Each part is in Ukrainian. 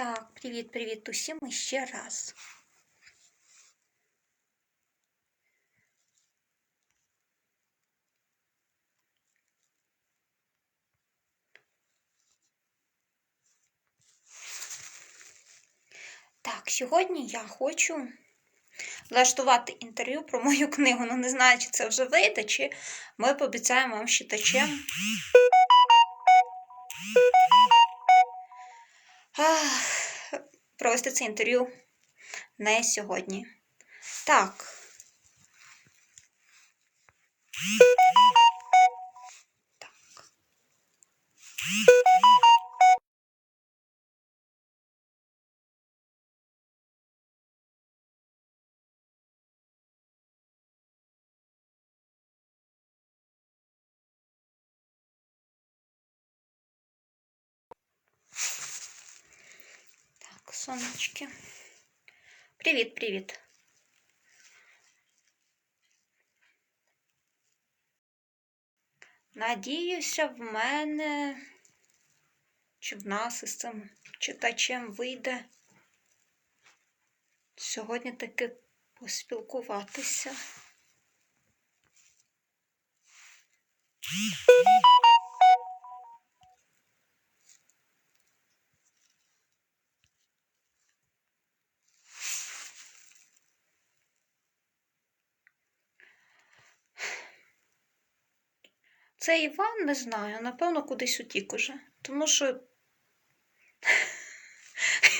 Так, привіт-привіт усім ще раз. Так, сьогодні я хочу влаштувати інтерв'ю про мою книгу. Ну, не знаю, чи це вже вийде, чи ми пообіцяємо вам читачем. Ах, провести це інтерв'ю не сьогодні. Так. Так. Сонечки. Привіт, привіт. Надіюся, в мене чи в нас із цим читачем вийде сьогодні таки поспілкуватися. Це Іван не знаю, напевно, кудись утік уже. Тому що.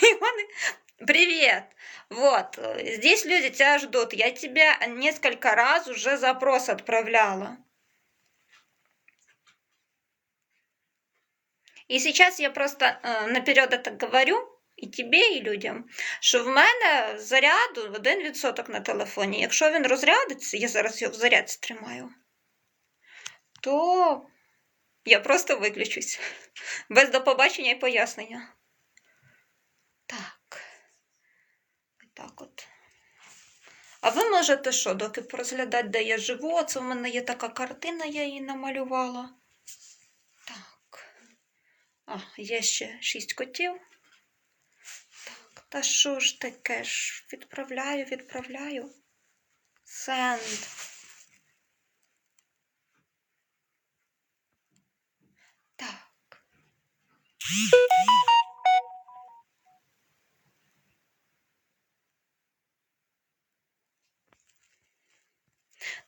Иван... Привет! Вот, э, здесь люди тебя ждут. Я тебе несколько раз уже запрос отправляла. И сейчас я просто э, наперед это говорю, і тебе, і людям, що в мене заряду 1% на телефоні. Якщо він розрядиться, я зараз його в зарядці тримаю то я просто виключусь. Без до побачення і пояснення. Так. Так от. А ви можете що, доки порозглядати, де я живу? Оце в мене є така картина, я її намалювала. Так. А, є ще шість котів. Так, та що ж таке ж? Відправляю, відправляю. Сенд.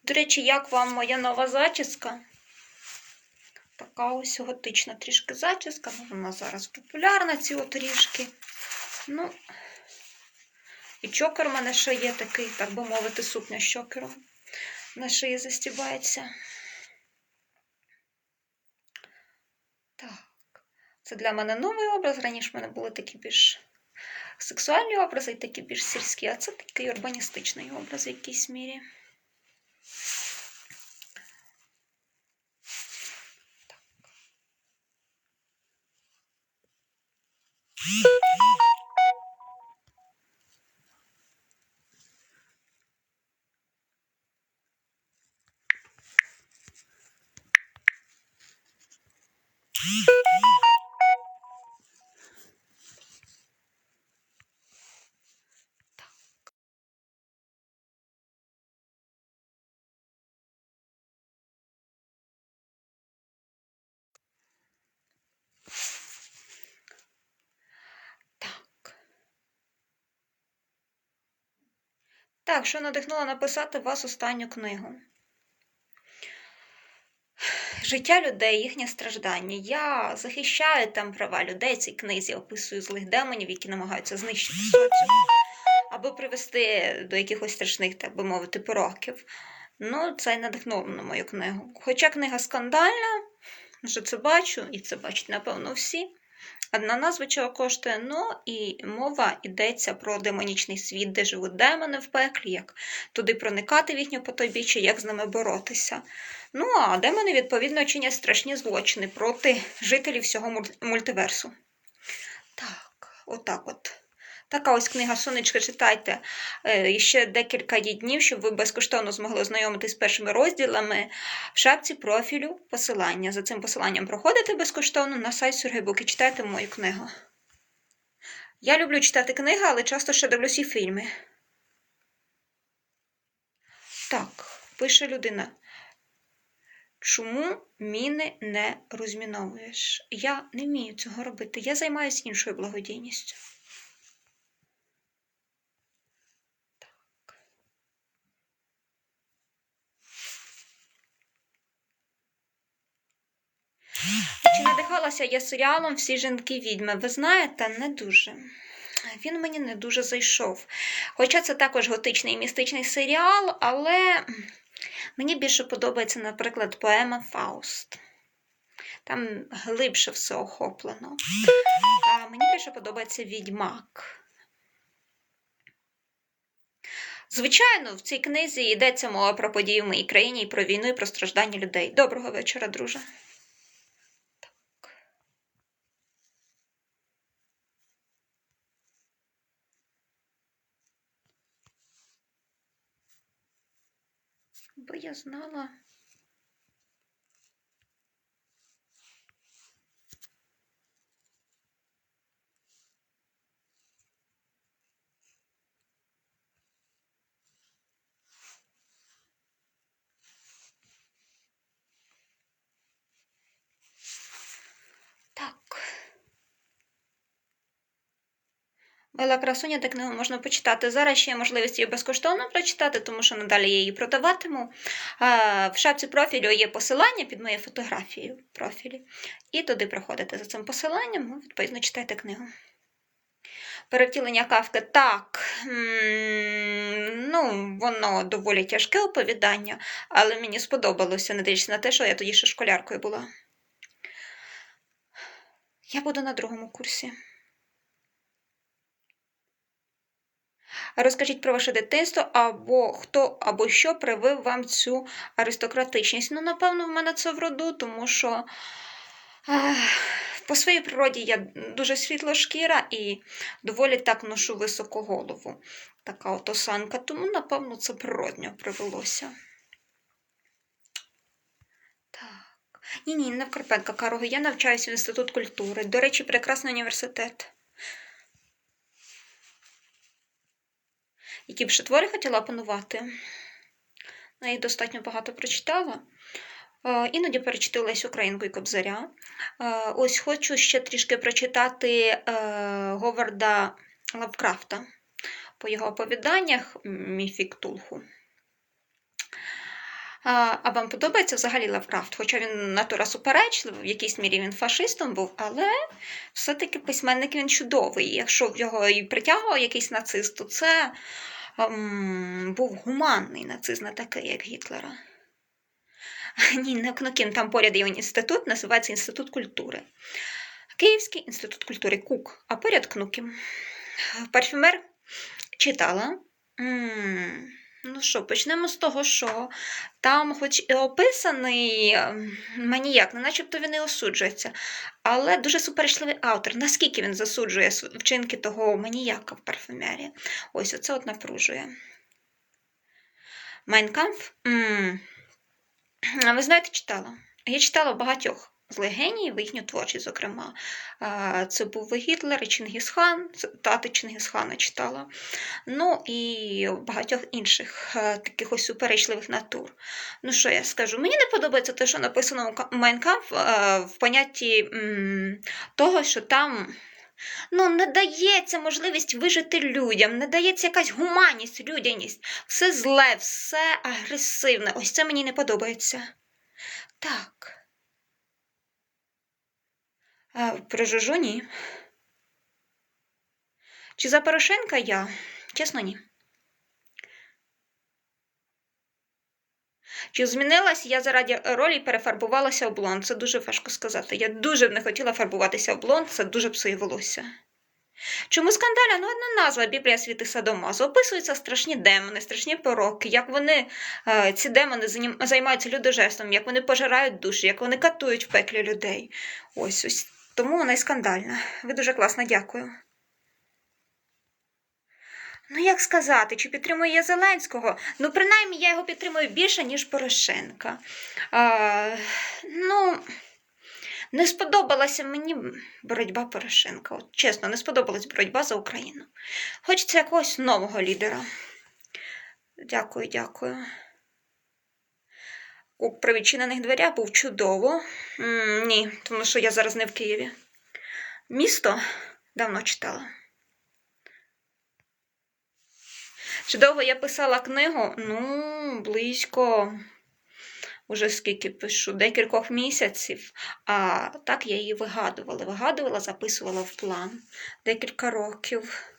До речі, як вам моя нова зачіска? Така ось готична трішки зачіска, ну, вона зараз популярна, ці трішки. Ну, і чокер у мене ще є такий, так би мовити, сукня з чокером. На шиї застібається. Так, це для мене новий образ. Раніше в мене були такі більш сексуальні образи і такі більш сільські, а це такий урбаністичний образ в якійсь мірі. Так, що надихнула написати вас останню книгу? Життя людей, їхнє страждання. Я захищаю там права людей цій книзі, описую злих демонів, які намагаються знищити соціум, або привести до якихось страшних, так би мовити, пороків. Ну, це й надихнуло на мою книгу. Хоча книга скандальна, вже це бачу, і це бачать, напевно, всі. Одна назва чого коштує, ну і мова йдеться про демонічний світ, де живуть демони в пеклі, як туди проникати в їхню потойбіччя, як з ними боротися. Ну, а демони, відповідно, чинять страшні злочини проти жителів всього мультиверсу. Так, отак от. Така ось книга Сонечка, читайте е, ще декілька днів, щоб ви безкоштовно змогли ознайомитись з першими розділами в шапці профілю посилання. За цим посиланням проходите безкоштовно на сайт Сургейбук і читайте мою книгу. Я люблю читати книги, але часто ще дивлюсь і фільми. Так, пише людина. Чому міни не розміновуєш? Я не вмію цього робити. Я займаюся іншою благодійністю. Так. Чи я серіалом Всі жінки відьми? Ви знаєте, не дуже. Він мені не дуже зайшов. Хоча це також готичний і містичний серіал, але мені більше подобається, наприклад, поема Фауст. Там глибше все охоплено. А мені більше подобається відьмак. Звичайно, в цій книзі йдеться мова про події в моїй країні і про війну і про страждання людей. Доброго вечора, друже. Бо я знала. Так. Мила красуня, та книгу можна почитати. Зараз ще є можливість її безкоштовно прочитати, тому що надалі я її продаватиму. В шапці профілю є посилання під моєю фотографією профілі. І туди проходите за цим посиланням, ну, відповідно, читайте книгу. Перевтілення кавки так. Ну, воно доволі тяжке оповідання, але мені сподобалося, не дивлячись на те, що я тоді ще школяркою була. Я буду на другому курсі. Розкажіть про ваше дитинство, або хто або що привив вам цю аристократичність. Ну, напевно, в мене це в роду, тому що е, по своїй природі я дуже світлошкіра і доволі так ношу високу голову. Така от осанка, тому, напевно, це природньо привелося. Так. Ні, ні, не в Карпенка Карого. Я навчаюся в інститут культури. До речі, прекрасний університет. Які б ще твори хотіла опанувати. Ну, Я їх достатньо багато прочитала. Е, Іноді перечиталась Українку і Кобзаря. Е, Ось хочу ще трішки прочитати е, Говарда Лавкрафта по його оповіданнях Міфік Тулху. А, вам подобається взагалі Лавкрафт? Хоча він натура суперечливий, в якійсь мірі він фашистом був, але все-таки письменник він чудовий. Якщо в його і притягував якийсь нацист, то це був гуманний нацизм, не такий, як Гітлера. Ні, не Кнокін, там поряд є інститут, називається Інститут культури. Київський інститут культури Кук, а поряд Кнукім. Парфюмер читала. Ну що, почнемо з того, що там, хоч і описаний ем, маніяк, не начебто він і осуджується, але дуже суперечливий автор. Наскільки він засуджує вчинки того маніяка в парфюмері? Ось оце от напружує. Майнкамф? Ви знаєте, читала? Я читала багатьох з легенів, їхню творчість, зокрема. Це був Гітлер, і Чингісхан, тати Чингісхана читала. Ну і багатьох інших е, таких ось суперечливих натур. Ну, що я скажу? Мені не подобається те, що написано у Ка- Майнкамф е, в понятті того, що там. Ну, не дається можливість вижити людям, не дається якась гуманність, людяність. Все зле, все агресивне. Ось це мені не подобається. Так. Про Жужу ні. Чи за Порошенка я? Чесно, ні. Чи змінилась я заради ролі перефарбувалася в блонд? Це дуже важко сказати. Я дуже б не хотіла фарбуватися в блонд, це дуже псує волосся. Чому скандальна? Ну, одна назва Біблія світи Садомазу. Описуються страшні демони, страшні пороки, як вони, е, ці демони займаються людожерством, як вони пожирають душі, як вони катують в пеклі людей. Ось ось. Тому вона й скандальна. Ви дуже класно, дякую. Ну, як сказати, чи підтримую я Зеленського? Ну, принаймні, я його підтримую більше, ніж Порошенка. А, ну, Не сподобалася мені боротьба Порошенка. От, чесно, не сподобалась боротьба за Україну. Хочеться якогось нового лідера. Дякую, дякую. У привідчинених дверях був чудово. М, ні, тому що я зараз не в Києві. Місто давно читала. Чудово, я писала книгу, ну, близько, уже скільки пишу, декількох місяців. А так я її вигадувала. Вигадувала, записувала в план декілька років.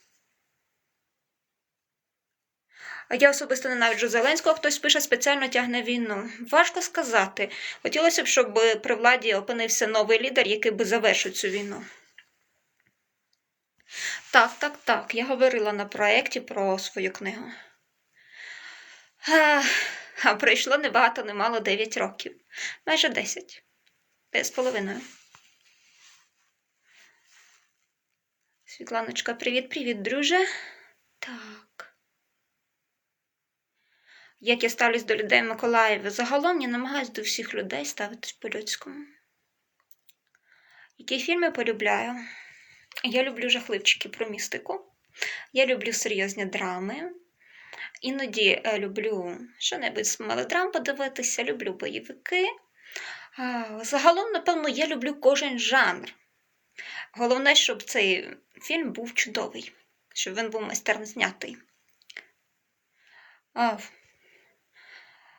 А я особисто ненавиджу Зеленського, хтось пише спеціально тягне війну. Важко сказати. Хотілося б, щоб при владі опинився новий лідер, який би завершив цю війну. Так, так, так. Я говорила на проєкті про свою книгу. А, а пройшло небагато, немало 9 років. Майже 10. З половиною. Світланочка, привіт-привіт, друже. Так. Як я ставлюсь до людей Миколаєва? Загалом я намагаюся до всіх людей ставитись по-людському. Які фільми полюбляю? Я люблю жахливчики про містику. Я люблю серйозні драми. Іноді е, люблю що-небудь з мелодрам подивитися, люблю бойовики. Загалом, напевно, я люблю кожен жанр. Головне, щоб цей фільм був чудовий, щоб він був майстерно знятий.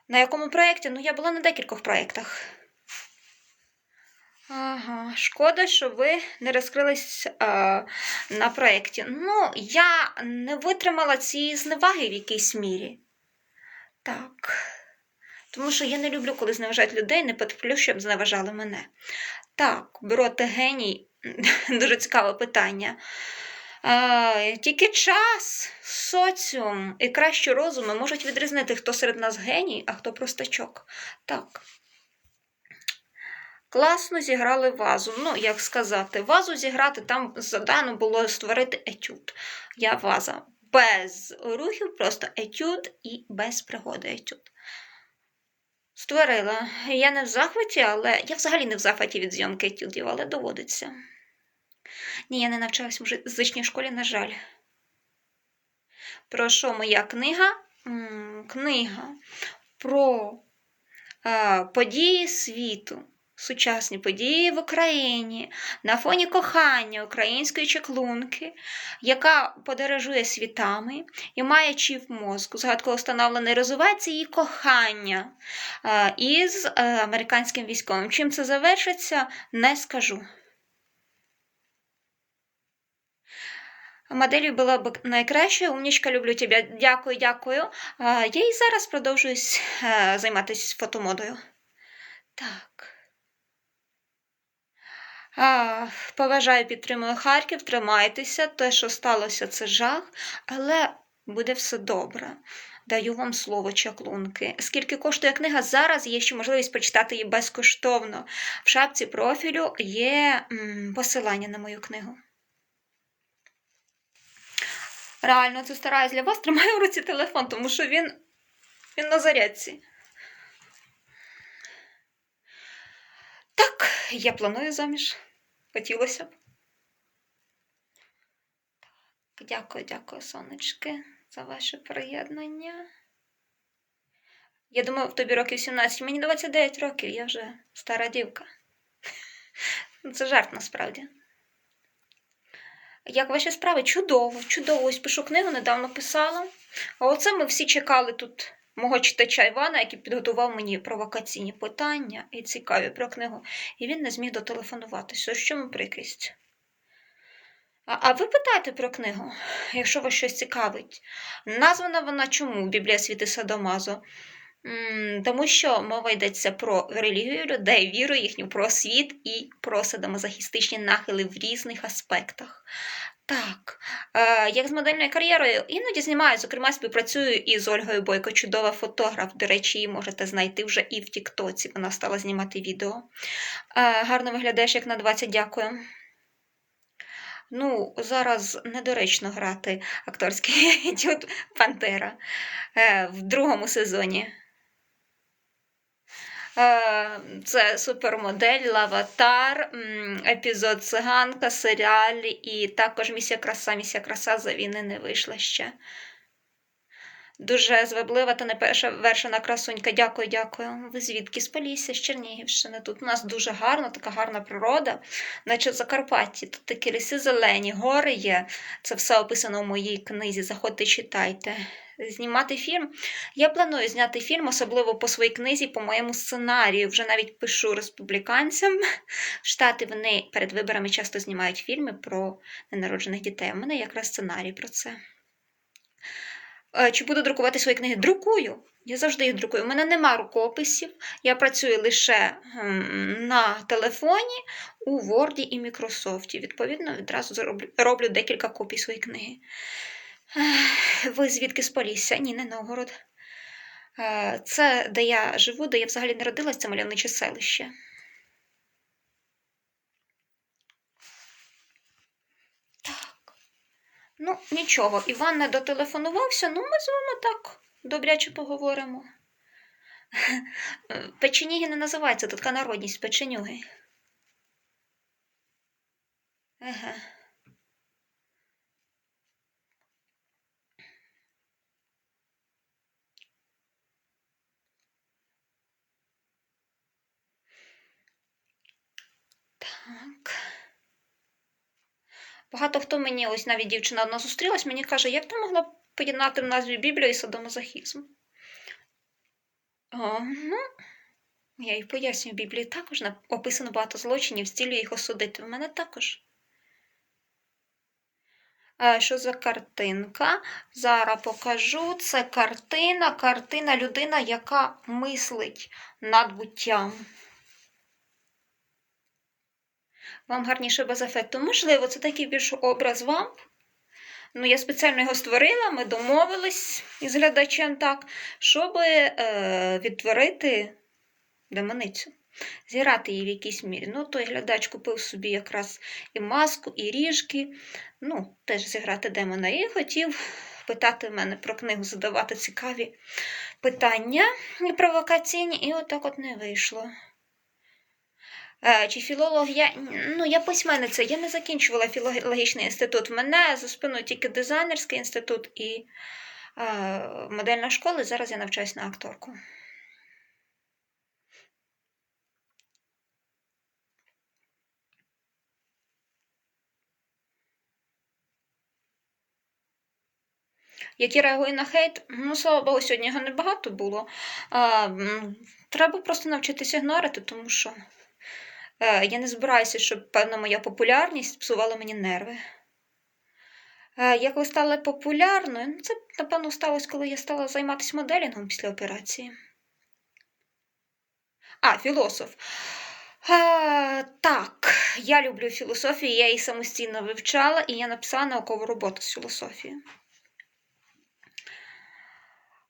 На якому проєкті? Ну, я була на декількох проєктах. Ага, шкода, що ви не розкрились а, на проєкті. Ну, я не витримала цієї зневаги в якійсь мірі. Так. Тому що я не люблю, коли зневажають людей, не потерплю, щоб зневажали мене. Так, броти геній дуже цікаве питання. Тільки час, соціум і кращі розуми можуть відрізнити, хто серед нас геній, а хто простачок. Так. Класно зіграли вазу. Ну, як сказати, вазу зіграти там задано було створити етюд. Я ваза без рухів, просто етюд і без пригоди етюд. Створила. Я не в захваті, але я взагалі не в захваті від зйомки етюдів, але доводиться. Ні, я не навчалась в музичній школі, на жаль. Про що моя книга? Книга про події світу сучасні події в Україні на фоні кохання української чеклунки, яка подорожує світами і маючи в мозку загадково встановлений розвивається її кохання із е, американським військовим. Чим це завершиться, не скажу. Моделі була б найкращою. Умнічка, люблю тебе. Дякую, дякую. Я і зараз продовжую займатися фотомодою. Так. А, Поважаю, підтримую Харків, тримайтеся, те, що сталося, це жах, але буде все добре. Даю вам слово чаклунки. Скільки коштує книга? Зараз є ще можливість почитати її безкоштовно. В шапці профілю є посилання на мою книгу. Реально, це стараюсь для вас, тримаю в руці телефон, тому що він, він на зарядці. Так, я планую заміж. Хотілося б. Так, дякую, дякую, сонечки, за ваше приєднання. Я думаю, в тобі років 17, мені 29 років, я вже стара дівка. Це жарт насправді. Як ваші справи? Чудово, чудово. Ось пишу книгу, недавно писала. А оце ми всі чекали тут мого читача Івана, який підготував мені провокаційні питання і цікаві про книгу, і він не зміг дотелефонуватися. Ось чому прикрість? А, а ви питайте про книгу, якщо вас щось цікавить. Названа вона чому Біблія світи Садомазо? Тому що мова йдеться про релігію людей, віру їхню, про світ і про садомазохістичні нахили в різних аспектах. Так, е, як з модельною кар'єрою, іноді знімаю, зокрема, співпрацюю із Ольгою Бойко, чудова фотограф. До речі, її можете знайти вже і в Тіктоці. Вона стала знімати відео. Е, гарно виглядаєш, як на 20, дякую. Ну, зараз недоречно грати акторський етюд Пантера е, в другому сезоні. Е, Це супермодель, Лаватар, епізод Циганка, серіал і також місія краса. Місія краса за війни не вийшла ще. Дуже зваблива та неперевершена красунька. Дякую, дякую. Ви звідки з Полісся, з Чернігівщини. Тут у нас дуже гарно, така гарна природа, наче в Закарпатті. Тут такі ліси зелені, гори є. Це все описано в моїй книзі. Заходьте, читайте. Знімати фільм. Я планую зняти фільм, особливо по своїй книзі, по моєму сценарію. Вже навіть пишу республіканцям. Штати вони перед виборами часто знімають фільми про ненароджених дітей. У мене якраз сценарій про це. Е, Чи буду друкувати свої книги? Друкую. Я завжди їх друкую. У мене нема рукописів. Я працюю лише на телефоні у Word і Microsoft. Відповідно, відразу роблю декілька копій своєї книги. Ви звідки з Полісся? Ні, не Новгород. Е, Це, де я живу, де я взагалі не родилась, це мальовниче селище. Ну, нічого, Іван не дотелефонувався, ну ми з вами так добряче поговоримо. Печеніги не називається, тут така народність печенюги. Ага. Так. Багато хто мені, ось навіть дівчина одна зустрілась, мені каже, як ти могла поєднати в назві Біблію і садомазохізм? О, ну, я їй пояснюю, в Біблії також описано багато злочинів, з цілею їх осудити. В мене також. Що за картинка? Зараз покажу. Це картина, картина людина, яка мислить над буттям. Вам гарніше без ефекту. Можливо, це такий більш образ вам. Ну, я спеціально його створила, ми домовились із глядачем так, щоб е, відтворити демоницю, зіграти її в якійсь мірі. Ну, той глядач купив собі якраз і маску, і ріжки, ну, теж зіграти демона. І хотів питати в мене про книгу, задавати цікаві питання і провокаційні, і отак от не вийшло. Е, Чи філолог я. Ну, я письменниця, я не закінчувала філологічний інститут. В мене за спиною тільки дизайнерський інститут і е, модельна школа. і Зараз я навчаюсь на акторку. Які реагує на хейт, ну, слава Богу, сьогодні його небагато було. А, треба просто навчитися ігнорити, тому що е, я не збираюся, щоб певна моя популярність псувала мені нерви. Е, як ви стали популярною? Ну, це, напевно, сталося, коли я стала займатися моделінгом після операції. А, філософ. Е, так, я люблю філософію, я її самостійно вивчала, і я написала наукову роботу з філософії.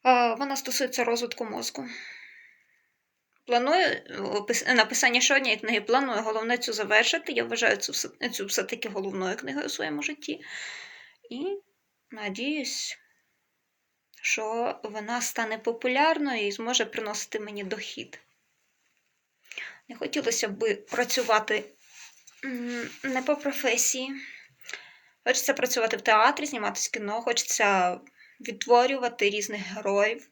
Е, Вона стосується розвитку мозку. Планую написання ще однієї книги, планую головне цю завершити. Я вважаю цю, цю все-таки головною книгою у своєму житті. І надіюсь, що вона стане популярною і зможе приносити мені дохід. Не хотілося б працювати не по професії. Хочеться працювати в театрі, зніматися кіно, хочеться відтворювати різних героїв.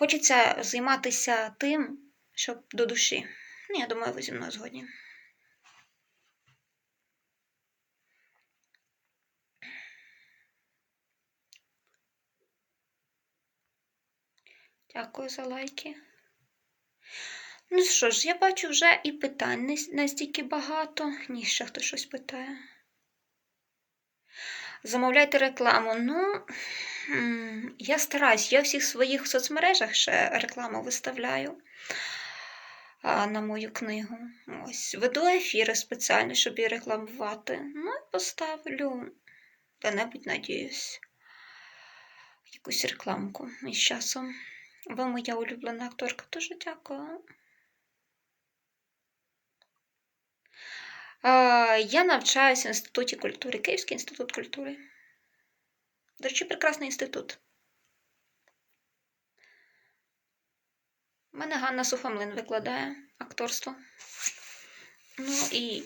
Хочеться займатися тим, що до душі. Ну, я думаю, ви зі мною згодні. Дякую за лайки. Ну що ж, я бачу вже і питань не настільки багато. Ні, ще хтось щось питає. Замовляйте рекламу. Ну, я стараюсь, я в всіх своїх соцмережах ще рекламу виставляю на мою книгу. Ось, веду ефіри спеціально, щоб її рекламувати. Ну і поставлю де-небудь, надіюсь, якусь рекламку із часом. Ви моя улюблена акторка, дуже дякую. Я навчаюся в Інституті культури, Київський інститут культури. До речі, прекрасний інститут. У мене Ганна Сухомлин викладає акторство. Ну і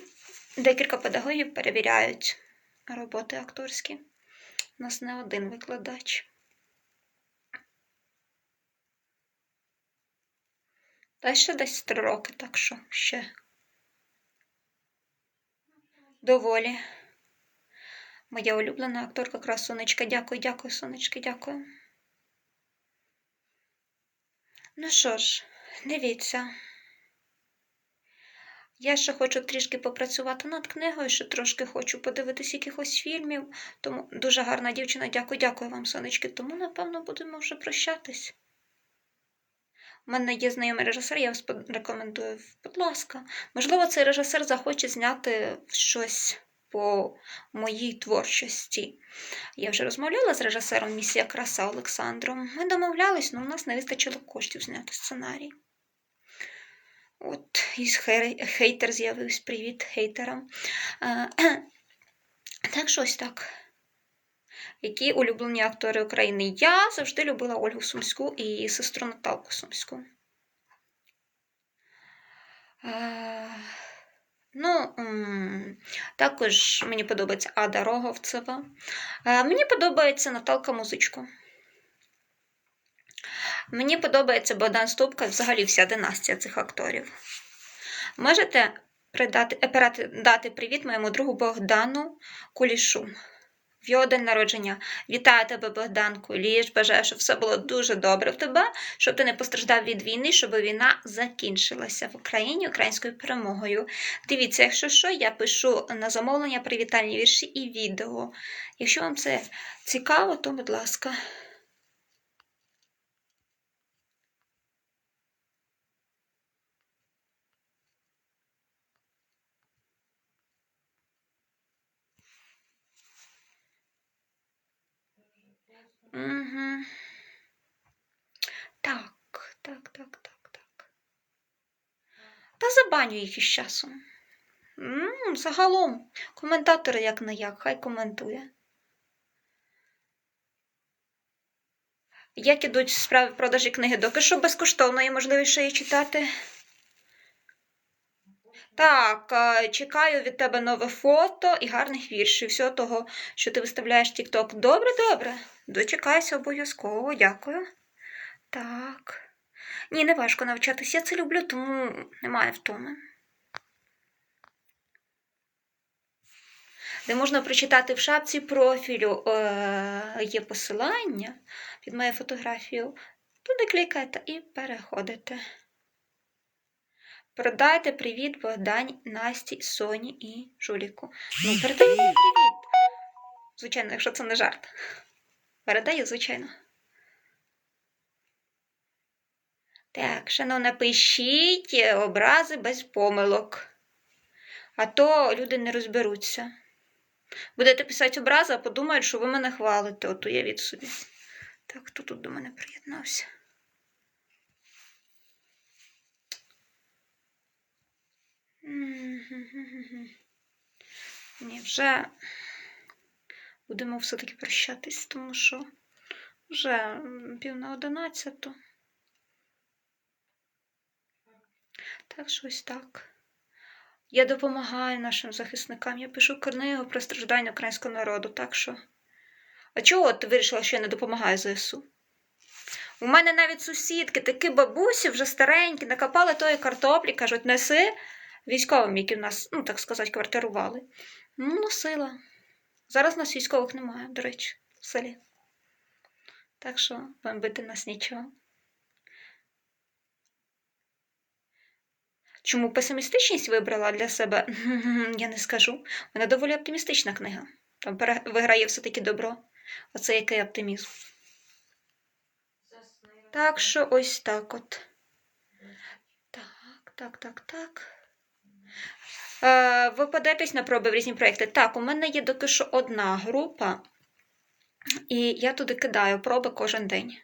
декілька педагогів перевіряють роботи акторські. У нас не один викладач. Та ще десь три роки, так що ще доволі. Моя улюблена акторка якраз сонечка. Дякую, дякую, сонечки, дякую. Ну що ж, дивіться. Я ще хочу трішки попрацювати над книгою, ще трошки хочу подивитись якихось фільмів. Тому дуже гарна дівчина. Дякую, дякую вам, сонечки. Тому, напевно, будемо вже прощатись. У мене є знайомий режисер, я вас рекомендую, будь ласка. Можливо, цей режисер захоче зняти щось по моїй творчості. Я вже розмовляла з режисером Місія Краса Олександром. Ми домовлялись, але у нас не вистачило коштів зняти сценарій. От, і хейтер з'явився. Привіт хейтерам. Так, щось так. Які улюблені актори України? Я завжди любила Ольгу Сумську і сестру Наталку Сумську. Ну, також мені подобається Ада Роговцева. Мені подобається Наталка Музичко. Мені подобається Богдан Ступка, взагалі вся династія цих акторів. Можете придати, дати привіт моєму другу Богдану Кулішу в його день народження. Вітаю тебе, Богданку, Ліж, бажаю, щоб все було дуже добре в тебе, щоб ти не постраждав від війни, щоб війна закінчилася в Україні українською перемогою. Дивіться, якщо що, я пишу на замовлення привітальні вірші і відео. Якщо вам це цікаво, то, будь ласка. Так, так, так, так, так. Та забаню їх із часом. Загалом, коментатори як не як, хай коментує. Як ідуть справи продажі книги, доки що безкоштовно є можливість її читати. Так, е, чекаю від тебе нове фото і гарних віршів. Всього того, що ти виставляєш в TikTok. Добре, добре. Дочекайся обов'язково, дякую. Так. Ні, не важко навчатися. Я це люблю, тому немає втоми. Де можна прочитати в шапці профілю е, є посилання під мою фотографію. Туди клікаєте і переходите. Продайте привіт Богдані, Насті, Соні і Жуліку. Ну, передаю привіт. Звичайно, якщо це не жарт. Передаю, звичайно. Так, шановна, пишіть образи без помилок. А то люди не розберуться. Будете писати образи, а подумають, що ви мене хвалите. От уявіть собі. Так, хто тут до мене приєднався? Ні, вже будемо все-таки прощатись, тому що вже пів на одинадцяту. Так, щось так. Я допомагаю нашим захисникам. Я пишу книгу про страждання українського народу, так що. А чого ти вирішила, що я не допомагаю ЗСУ? У мене навіть сусідки, такі бабусі вже старенькі, накопали тої картоплі, кажуть, неси військовим, які в нас, ну так сказати, квартирували. Ну, носила. Зараз нас військових немає, до речі, в селі. Так що бомбити нас нічого. Чому песимістичність вибрала для себе? Я не скажу. Вона доволі оптимістична книга. Там виграє все-таки добро. Оце який оптимізм. Так що ось так от. Так, так, так, так. Е, ви подаєтесь на проби в різні проєкти. Так, у мене є доки що одна група, і я туди кидаю проби кожен день.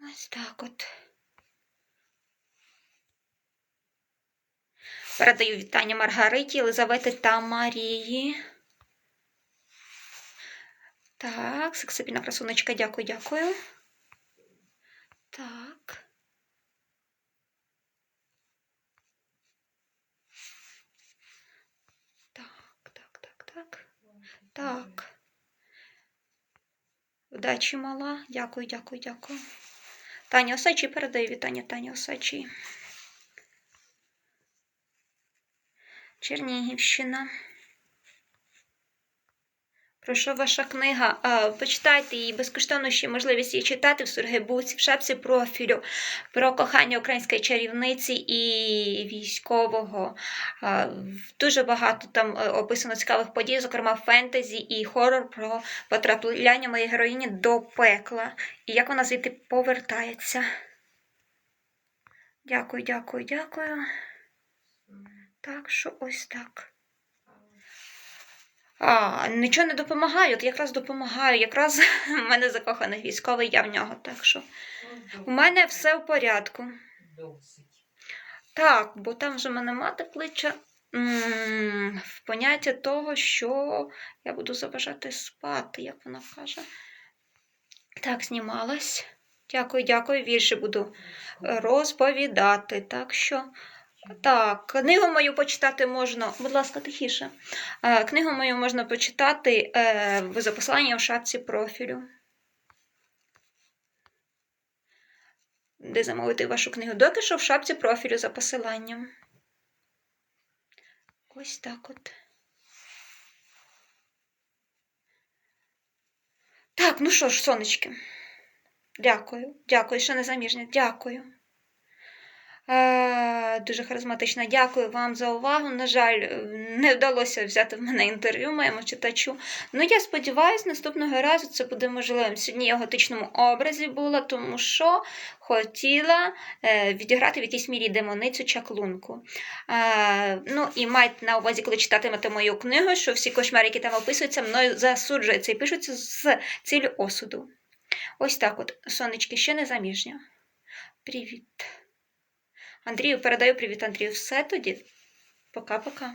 Ось так от. Передаю вітання Маргариті, Єлизавети та Марії. Так, сексапільна красуночка, дякую, дякую. Так, так, так, так. Так. Удачі мала. Дякую, дякую, дякую. Таня Осачі передаю вітання Таня Осачі. Чернігівщина. Про що ваша книга? А, почитайте її безкоштовно ще можливість її читати в Сургебуці, в шапці профілю про кохання української чарівниці і військового. А, Дуже багато там е, описано цікавих подій, зокрема фентезі і хорор про потрапляння моєї героїні до пекла і як вона звідти повертається. Дякую, дякую, дякую. Так що ось так. А, нічого не допомагає, от якраз допомагаю. Якраз в мене закоханий військовий, я в нього. Так що у мене все в порядку. Так, бо там вже мене мати кличе в поняття того, що я буду заважати спати, як вона каже. Так, знімалась. Дякую, дякую. Вірші буду розповідати. Так що. Так, книгу мою почитати можна, будь ласка, тихіше. Е, Книгу мою можна почитати е, за посиланням в шапці профілю. Де замовити вашу книгу? Доки що в шапці профілю за посиланням. Ось так от. Так, ну що ж, сонечки. Дякую, дякую, що не заміжня. Дякую. Е, дуже харизматична. Дякую вам за увагу. На жаль, е, не вдалося взяти в мене інтерв'ю моєму читачу. Ну, я сподіваюся, наступного разу це буде можливим. Сьогодні я в готичному образі була, тому що хотіла е, відіграти в якійсь мірі демоницю чаклунку. Ну і майте на увазі, коли читатимете мою книгу, що всі кошмари, які там описуються, мною засуджуються і пишуться з цілю осуду. Ось так от, сонечки, ще не заміжня. Привіт. Андрію, передаю привіт, Андрію. Все тоді. Пока-пока.